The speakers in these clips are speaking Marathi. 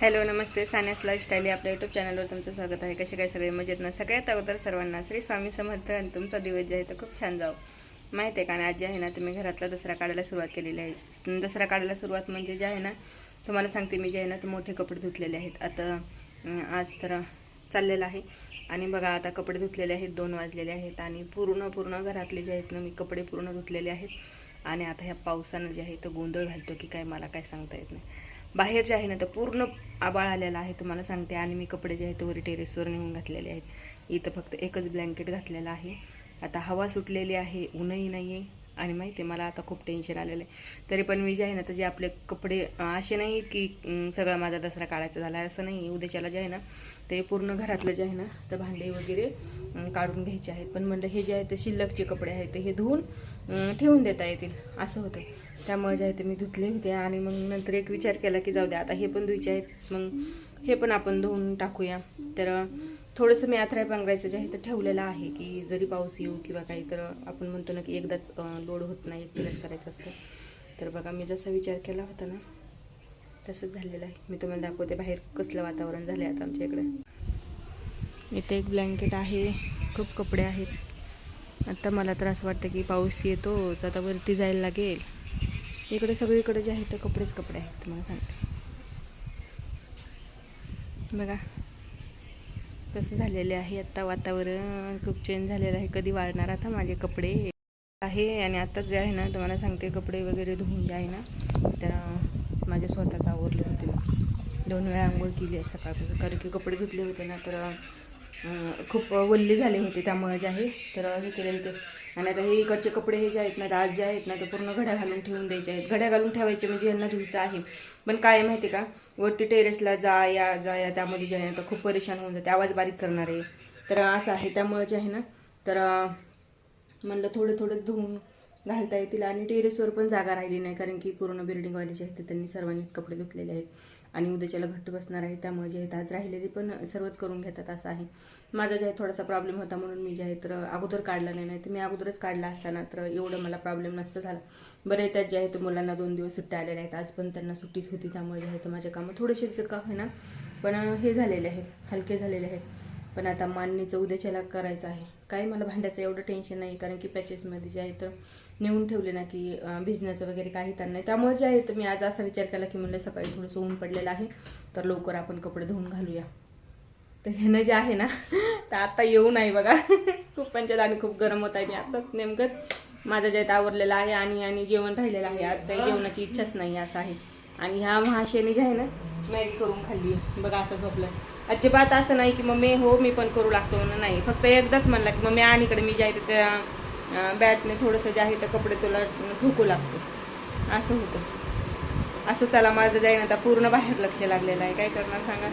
हॅलो नमस्ते. सान्यास लाईफस्टाईल या आपल्या यूट्यूब चॅनलवर तुमचं स्वागत आहे. कसे काय सगळे? मजेत ना? सगळ्यात अगोदर सर्वांना श्री स्वामी समर्थ आणि तुमचा दिवस जे आहे तो खूप छान जाऊ माहिती आहे का? आणि आज जे आहे ना तुम्ही घरातला दसरा काढायला सुरुवात केलेली आहे. दसरा काढायला सुरुवात म्हणजे जे आहे ना तुम्हाला सांगते मी जे आहे ना ते मोठे कपडे धुतलेले आहेत. आता आज तर चाललेलं आहे. आणि बघा आता कपडे धुतलेले आहेत. दोन वाजलेले आहेत आणि पूर्ण पूर्ण घरातले जे आहेत ना मी कपडे पूर्ण धुतलेले आहेत. आणि आता ह्या पावसानं जे आहे तो गोंधळ घालतो की काय मला काय सांगता येत नाही. बाहेर जे आहे ना तर पूर्ण आबाळ आलेला आहे तुम्हाला सांगते. आणि मी कपडे जे आहेत ते वरी टेरेसवर नेऊन घातलेले आहेत. इथं फक्त एकच ब्लँकेट घातलेलं आहे. आता हवा सुटलेली आहे ऊनही नाही आहे आणि माहिती आहे मला आता खूप टेन्शन आलेलं आहे. तरी पण मी जे आहे ना तर जे आपले कपडे असे नाही की सगळा माझा दसरा काढायचा झाला आहे असं नाही. उद्याच्याला जे आहे ना ते पूर्ण घरातलं जे आहे ना तर भांडे वगैरे काढून घ्यायचे आहेत. पण म्हणलं हे जे आहे ते शिल्लकचे कपडे आहेत ते हे धुवून ठेवून देता येतील. असं होतं. त्यामुळे जे आहे ते मी धुतले होते आणि मग नंतर एक विचार केला की जाऊ द्या आता हे पण धुयचे आहेत. मग हे पण आपण धुवून टाकूया. तर थोडंसं मी आथराय पांघरायचं जे आहे ते ठेवलेलं आहे की जरी पाऊस येऊ किंवा काही तर आपण म्हणतो ना की एकदाच लोड होत नाही एकटीलाच करायचं असतं. तर बघा मी जसा विचार केला होता ना तसंच झालेलं आहे. मी तुम्हाला दाखवते बाहेर कसलं वातावरण झालं आहे आता आमच्या इकडे. इथे एक ब्लँकेट आहे खूप कपडे आहेत. आता मला तर असं वाटतं की पाऊस येतोच आता वरती जायला लागेल. इकडे सगळीकडे जे आहे ते कपडेच कपडे आहेत तुम्हाला सांगते. बघा कसं झालेले आहे आत्ता वातावरण खूप चेंज झालेलं आहे. कधी वाळणार आता माझे कपडे? आहे आणि आत्ताच जे आहे ना तुम्हाला सांगते कपडे वगैरे धुवून जे आहे ना तर माझ्या माझे स्वतःच आवरले होते दोन वेळा आंघोळ केली आहे सकाळपासून. कारण की कपडे धुतले होते ना तर खूप वल्ले झाले होते त्यामुळे जे आहे. तर हे केलेले ते आणि आता हे इकडचे कपडे हे जे आहेत ना आज जे आहेत ना ते पूर्ण घड्या घालून ठेवून द्यायचे आहेत. घड्या घालून ठेवायचे म्हणजे यांना धुवायचं आहे. पण काय माहिती आहे का? वरती टेरेसला जा या जा या त्यामध्ये जे आहे ना तर खूप परेशान होऊन जाते. आवाज बारीक करणार. आहे तर असं आहे. त्यामुळे जे आहे ना तर म्हणलं थोडं थोडं धुवून घालता येतील आणि टेरेसवर पण जागा राहिली नाही कारण की पूर्ण बिल्डिंगवाले जे आहेत ते त्यांनी सर्वांनीच कपडे धुतलेले आहेत. आणि उद्याच्याला घट्ट बसणार आहे त्यामुळे जे आहेत आज राहिलेले पण सर्वच करून घेतात असं आहे. माझा जे आहे थोडासा प्रॉब्लेम होता म्हणून मी जे आहे तर अगोदर काढला नाही नाही तर मी अगोदरच काढला असताना तर एवढं मला प्रॉब्लेम नसतं झाला. बरं त्यात जे आहे तर मुलांना दोन दिवस सुट्ट्या आलेल्या आहेत आज पण त्यांना सुट्टीच होती त्यामुळे जे आहे तर माझे कामं थोडेसे जर का होईना. पण हे झालेले आहेत हलके झालेले आहेत. पण आता माननीचं उद्याच्याला करायचं आहे. काही मला भांड्याचं एवढं टेन्शन नाही कारण की पॅचेसमध्ये जे आहे तर नेऊन ठेवले ना की भिजण्याचं वगैरे काही तर नाही. त्यामुळे जे आहे तर मी आज असा विचार केला की म्हणलं सकाळी थोडंसं ऊन पडलेलं आहे तर लवकर आपण कपडे धुवून घालूया. तर ह्यानं जे आहे ना तर आता येऊ नाही बघा. खूप पंचायत आणि खूप गरम होत आहे मी आताच नेमकं माझं जे आवरलेलं आहे आणि आणि जेवण राहिलेलं आहे. आज काही जेवणाची इच्छाच नाही असं आहे. आणि ह्या महाशेने जे आहे ना मॅगी करून खाल्ली बघा असं झोपलं. अजिबात असं नाही की मम्मी हो मी पण करू लागतो म्हणून नाही. फक्त एकदाच म्हणला की मम्मी आणि इकडे मी जे आहे त्या बॅटने थोडंसं जे आहे तर कपडे तुला ठोकू लागतो. असं होतं. असं चला माझं जाईन आता पूर्ण बाहेर लक्ष लागलेलं आहे. काय करणार सांगा?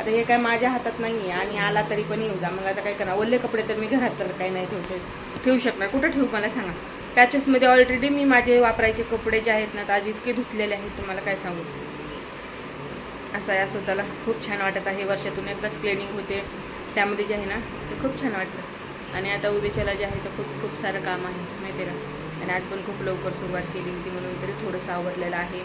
आता हे काय माझ्या हातात नाही आहे. आणि आला तरी पण येऊ जा. मग आता काय करणार? ओले कपडे तर मी घरात तर काही नाही ठेवते. ठेवू शकणार. कुठं ठेवू मला सांगा? पॅचेसमध्ये ऑलरेडी मी माझे वापरायचे कपडे जे आहेत ना तर आज इतके धुतलेले आहेत तुम्हाला काय सांगू? असं आहे असं चला खूप छान वाटत आहे. वर्षातून एकदाच क्लिनिंग होते. त्यामध्ये जे आहे ना ते खूप छान वाटतं. आणि आता उद्याच्याला जे आहे तर खूप खूप सारं काम आहे माहिती आहे ना आणि आज पण खूप लवकर सुरुवात केली होती. म्हणून तरी थोडंसं आवडलेलं आहे.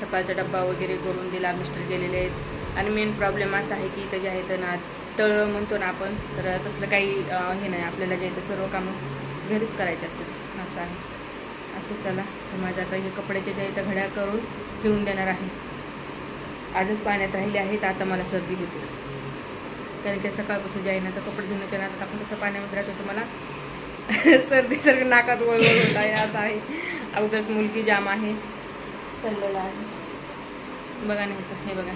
सकाळचा डब्बा वगैरे करून दिला मिस्टर गेलेले आहेत. आणि मेन प्रॉब्लेम असा आहे की इथं जे आहे तर ना तळ म्हणतो ना आपण तर तसलं काही हे नाही. आपल्याला जे आहे तर सर्व कामं घरीच करायचे असतात असं आहे. असं चला. तर माझं आता हे कपड्याच्या जे आहे तर घड्या करून घेऊन देणार आहे. आजच पाण्यात राहिले आहेत आता मला सर्दी होते. कारण की सकाळपासून जे आहे ना तर कपडे धुण्याच्या नादात आपण कसं पाण्यामध्ये राहतो तर मला सर्दीसारखं नाकात वळवळ होत आहे असं आहे. अगोदरच मुलगी जाम आहे. चाललेलं आहे. बघा नाही हे बघा.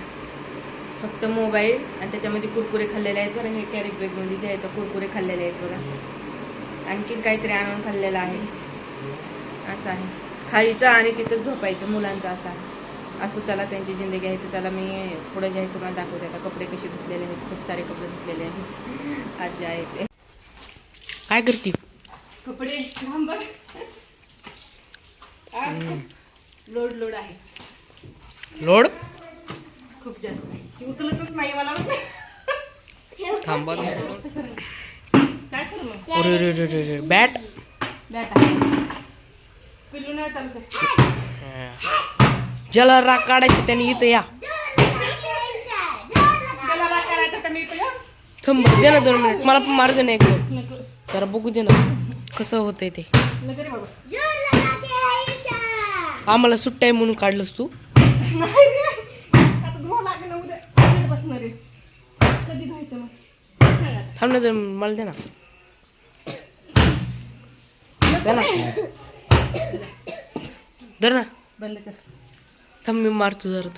फक्त मोबाईल आणि त्याच्यामध्ये कुरकुरे खाल्लेले आहेत बरं हे कॅरी बॅगमध्ये जे आहे तर कुरकुरे खाल्लेले आहेत बघा. आणखीन काहीतरी आणून खाल्लेलं आहे. असं आहे. खायचं आणि तिथं झोपायचं मुलांचं असं आहे. असं चला त्यांची जिंदगी आहे तर चला मी पुढे जे आहे तुम्हाला दाखवते. आता कपडे कसे धुतलेले आहेत खूप सारे कपडे धुतलेले आहेत. आज जे आहे ते. काय करते? कपडे थांब बघ. आ, लोड लोड आहे. लोड? खूप जास्त ती उचलतच नाही मला. थांबा काय करू मग? अरे रे रे रे रे बॅट? बॅट आहे. पिल्लू नाही चालत. ज्याला राग काढायची त्याने इथं या. थांब दे ना दोन मिनिट. मला पण मारू दे ना एक दोन जरा बघू दे ना. कसं होतंय ते. आम्हाला सुट्ट्या आहे म्हणून काढलंस तू. थांब ना दोन मला दे ना. दे ना. दे ना. बंद कर. थांब मी मारतो जरा